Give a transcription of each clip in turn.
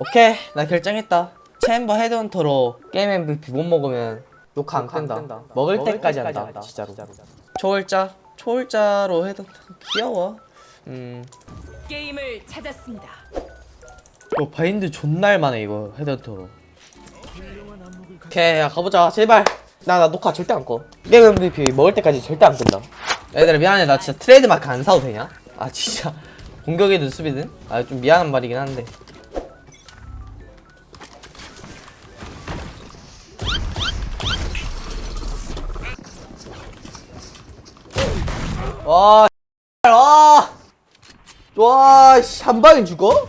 오케이 나 결정했다. 챔버 헤드헌터로 게임 MVP 못 먹으면 녹화 안 끈다. 먹을 때까지 한다 진짜로. 초월자 초월자로 헤드헌터 귀여워. 음. 게임을 찾았습니다. 이거 바인드 존날 만해 이거 헤드헌터로. 오케이 야 가보자. 제발. 나 나 녹화 절대 안꺼. 게임 MVP 먹을 때까지 절대 안 끈다. 얘들아 미안해. 나 진짜 트레이드 마크 안 사도 되냐? 아 진짜. 공격이든 수비든? 아 좀 미안한 말이긴 한데 와, 와, 와, 씨, 한 방에 죽어?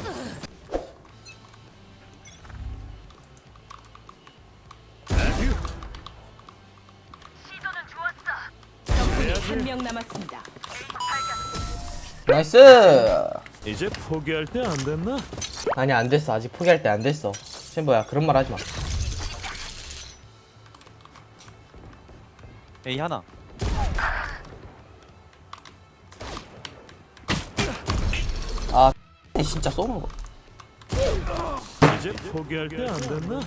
적군이 한명 남았습니다. 나이스. 이제 포기할 때 안 됐나? 아니 안 됐어. 아직 포기할 때 안 됐어. 챔버야 그런 말 하지 마. A 하나 진짜 쏘는 거. 이제 포기할 때 안 됐나?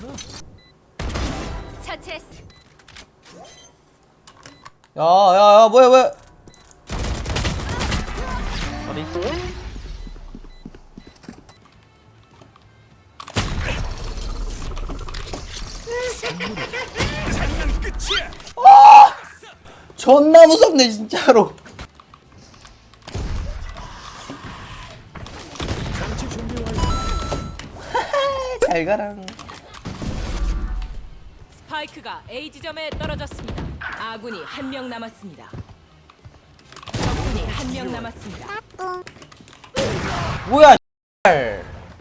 처치했어. 야, 야, 야, 뭐야, 뭐야? 어디? 존나 무섭네 진짜로. 잘 가랑. 스파이크가 A 지점에 떨어졌습니다. 아군이 한 명 남았습니다. 적군이 한 명 남았습니다. 뭐야?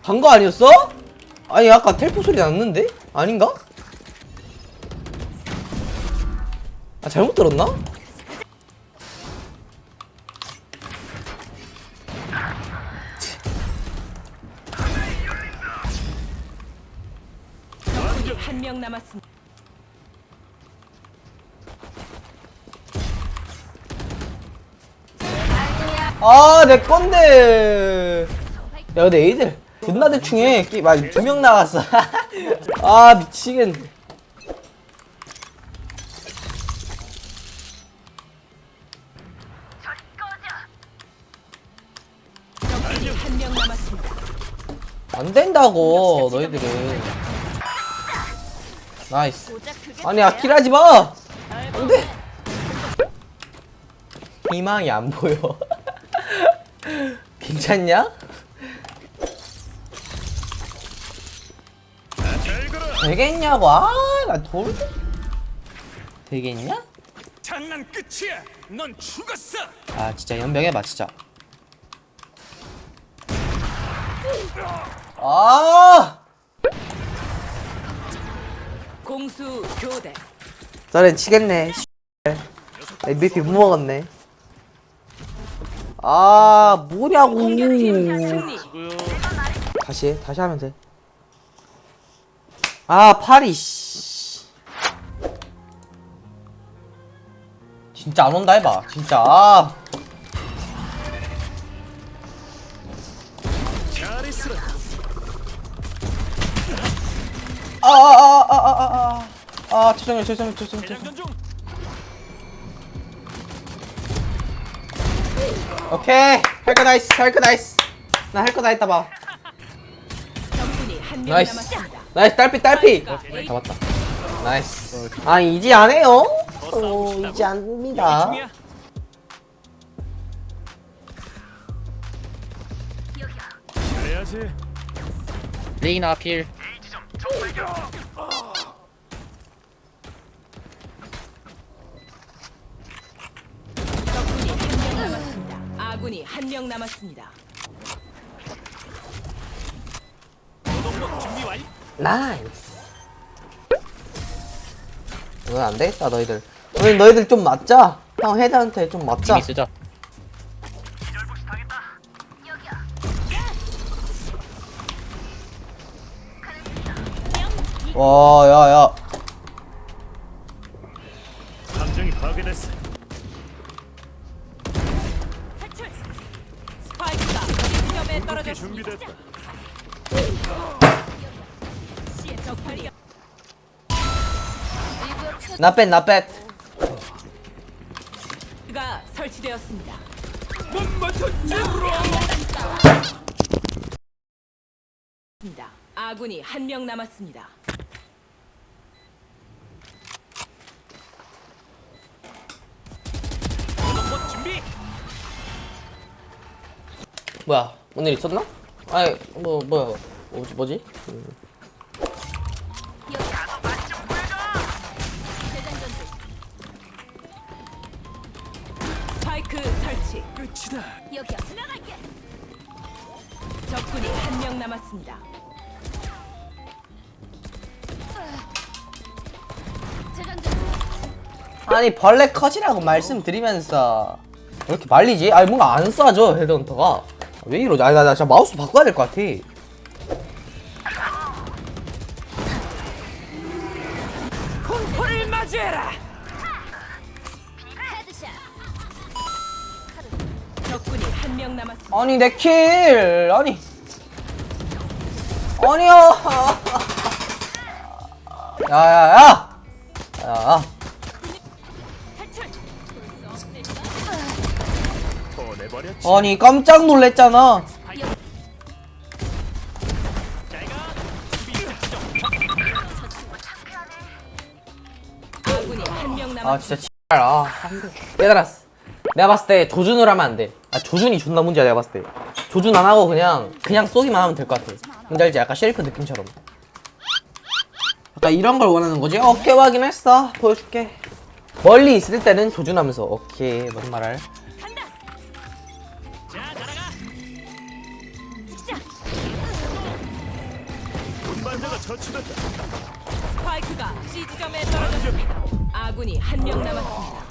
간거 아니었어? 아니 아까 텔포 소리 났는데? 아닌가? 아 잘못 들었나? 남았습니다. 아, 내 건데. 야, 근데 애들 존나 대충해. 두명 나갔어. 아, 미치겠네. 안 된다고, 너희들은. 나이스. 아니, 아킬하지 마! 안 돼! 희망이 안 보여. 괜찮냐? 되겠냐고, 아, 나 돌. 되겠냐? 장난 끝이야. 넌 죽었어. 아, 진짜 연병해봐, 진짜. 아! 공수 교대. 저는 치겠네. MVP 못 먹었네. 아, 뭐냐고. 다시 해, 다시 하면 돼. 아, 파리, 씨. 진짜 안 온다 해봐, 진짜. 아. 아, 아, 아, 아, 죄송해요, 죄송해요, 죄송해요, 죄송해요. 오케이, 할 거 나이스, 할 거 나이스. 나 할 거 다 했다 봐. 적군이 한명 나이스. 남았습니다. 나이스, 딸피, 딸피. 잡았다. 나이스. 아, 이제 안 해요? 어, 이제 안. 그래야지. 레이나 필 적군이 한 명 남았습니다. 아군이 한 명 남았습니다. 노동력 준비 완료. 나이스. 이건 안 되겠다, 너희들. 오늘 너희들 좀 맞자. 형 헤드한테 좀 맞자. 이미 쓰자 와, 야, 야. 궁극기 준비됐다. 나백 나백 가 설치되었습니다. 입니다. 아군이 한 명 남았습니다. 뭐야 오늘 있었나? 아이 뭐 뭐야 뭐지 뭐지? 음. 스파이크 설치. 끝이다. 여기요. 지나갈게. 적군이 한 명 남았습니다. 아니 벌레 컷이라고 말씀드리면서 왜 이렇게 말리지? 아니 뭔가 안 쏴줘 헤드헌터가 왜 이러지? 아니 나, 나 진짜 마우스 바꿔야 될 것 같아 공포를 맞이해라. 적군이 한 명 남았습니다. 아니 내킬 아니 아니야 야야야 야보 아니 깜짝 놀랬잖아. 아. 진짜 씨발 아. 안돼 깨달았어. 내가 봤을 때 조준을 하면 안돼. 아 조준이 존나 문제야 내가 봤을 때. 조준 안 하고 그냥 그냥 쏘기만 하면 될 것 같아. 뭔지 알지? 약간 셰리프 느낌처럼. 약간 이런 걸 원하는 거지? 오케이 확인했어. 보여줄게. 멀리 있을 때는 조준하면서. 오케이 뭔 말할 처치됐다. 스파이크가 C 지점에 떨어졌습니다. 아군이 한 명 남았습니다.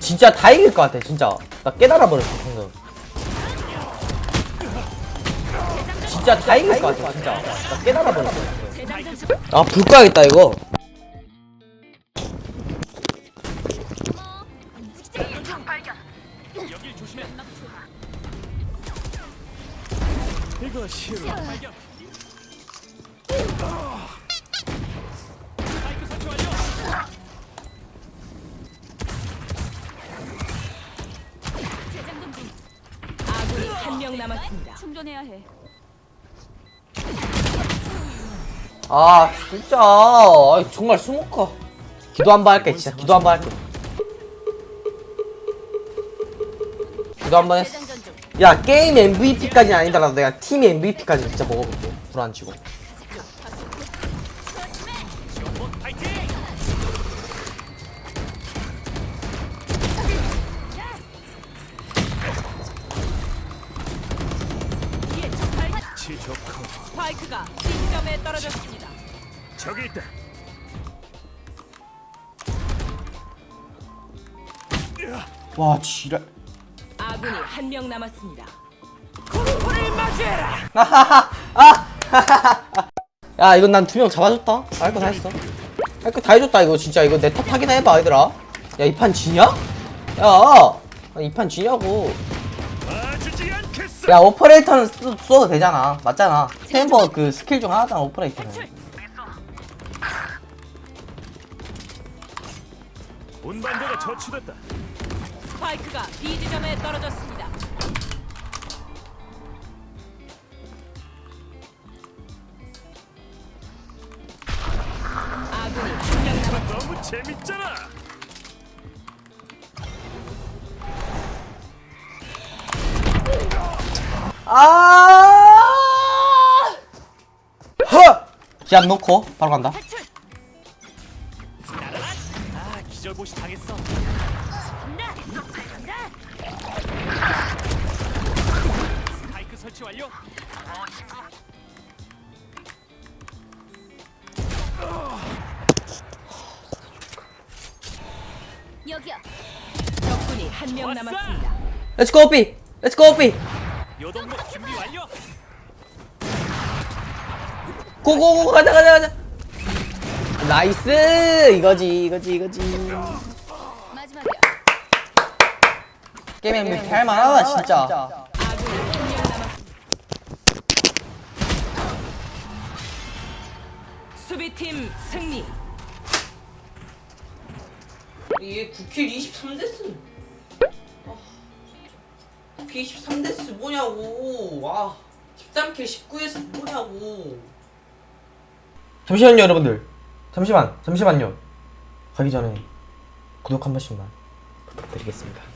진짜 다 이길 것 같아 진짜 나 깨달아 버렸어 방금 진짜 다 이길 것 같아 진짜 나 깨달아 버렸어 아불 꺼야겠다 이거 충전해야 해. 아 진짜. 아, 정말 수목가. 기도 한 번 할게 진짜. 기도 한 번 할게. 기도 한 번 했어. 야 게임 MVP까지는 아니더라도 내가 팀 MVP까지 진짜 먹어볼게. 불안 치고 치 좋고 스파이크가 C 지점에 떨어졌습니다. 저기 있다. 와 지랄 아군이 한 명 남았습니다. 공포를 맞이해라. 야 이건 난 두 명 잡아줬다 할 거 다 했어 할 거 다 해줬다 이거 진짜 이거 내 탓하기나 해봐 얘들아 야 이 판 지냐? 야 이 판 지냐고. 야 오퍼레이터는 쓰, 써도 되잖아 맞잖아 챔버 그 스킬 중 하나잖아 오퍼레이터는 운반자가 처치됐다. 스파이크가 B 지점에 떨어졌습니다. 아군이 한명 남았습니다. 너무 재밌잖아. 아 허! 기압 놓고 바로 간다 아 기절보시 당했어. 스파이크 설치 완료. 여기요. 적군이 한 명 왔어! 남았습니다. 고 삐! 렛츠 고 삐! 요동목 준비 완료. 고고고 가자 가자 가자 나이스 이거지 이거지 이거지 마지막이야. 게임 MVP 할만하다 진짜. 수비팀 승리. 얘 9킬 23데스. 9킬 23데스 뭐냐고. 와. 13킬 19데스 뭐냐고. 잠시만요, 여러분들. 잠시만, 잠시만요. 가기 전에 구독 한 번씩만 부탁드리겠습니다.